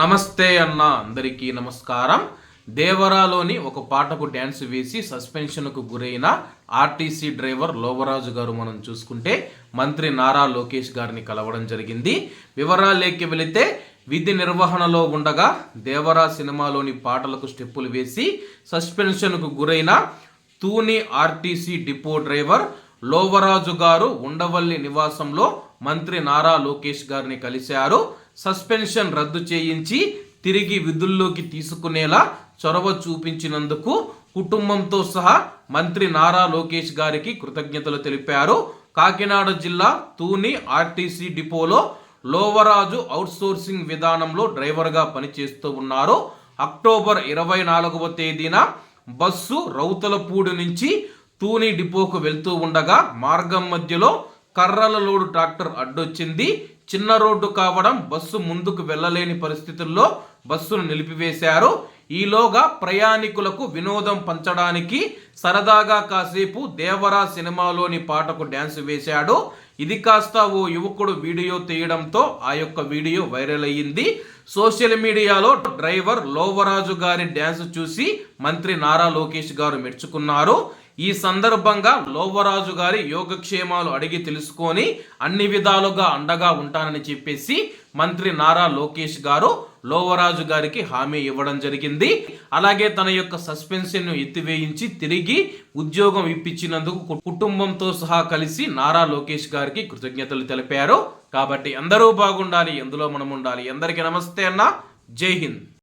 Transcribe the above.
నమస్తే అన్న అందరికీ నమస్కారం. దేవరాలోని ఒక పాటకు డ్యాన్స్ వేసి సస్పెన్షన్కు గురైన ఆర్టీసీ డ్రైవర్ లోవరాజు గారు మనం చూసుకుంటే మంత్రి నారా లోకేష్ గారిని కలవడం జరిగింది. వివరాలేకి వెళితే విధి నిర్వహణలో ఉండగా దేవరా సినిమాలోని పాటలకు స్టెప్పులు వేసి సస్పెన్షన్కు గురైన Tuni RTC depot driver Lovaraju garu Undavalli నివాసంలో మంత్రి నారా లోకేష్ గారిని కలిశారు. సస్పెన్షన్ రద్దు చేయించి తిరిగి విధుల్లోకి తీసుకునేలా చొరవ చూపించినందుకు కుటుంబంతో సహా మంత్రి నారా లోకేష్ గారికి కృతజ్ఞతలు తెలిపారు. కాకినాడ జిల్లా తూని ఆర్టీసీ డిపోలో లోవరాజు అవుట్సోర్సింగ్ విధానంలో డ్రైవర్గా పనిచేస్తూ ఉన్నారు. అక్టోబర్ ఇరవై నాలుగవ తేదీన బస్సు రౌతలపూడి నుంచి తూని డిపోకు వెళ్తూ ఉండగా మార్గం మధ్యలో కర్రల లోడు ట్రాక్టర్ అడ్డొచ్చింది. చిన్న రోడ్డు కావడం బస్సు ముందుకు వెళ్ళలేని పరిస్థితుల్లో బస్సును నిలిపివేశారు. ఈలోగా ప్రయాణికులకు వినోదం పంచడానికి సరదాగా కాసేపు దేవరా సినిమాలోని పాటకు డ్యాన్స్ వేశాడు. ఇది కాస్త ఓ యువకుడు వీడియో తీయడంతో ఆ యొక్క వీడియో వైరల్ అయ్యింది. సోషల్ మీడియాలో డ్రైవర్ లోవరాజు గారి డ్యాన్స్ చూసి మంత్రి నారా లోకేష్ గారు మెచ్చుకున్నారు. ఈ సందర్భంగా లోవరాజు గారి యోగక్షేమాలు అడిగి తెలుసుకొని అన్ని విధాలుగా అండగా ఉంటానని చెప్పేసి మంత్రి నారా లోకేష్ గారు లోవరాజు గారికి హామీ ఇవ్వడం జరిగింది. అలాగే తన యొక్క సస్పెన్షన్ను ఎత్తివేయించి తిరిగి ఉద్యోగం ఇప్పించినందుకు కుటుంబంతో సహా కలిసి నారా లోకేష్ గారికి కృతజ్ఞతలు తెలిపారు. కాబట్టి అందరూ బాగుండాలి ఎందులో మనం ఉండాలి అందరికీ నమస్తే అన్న. జై హింద్.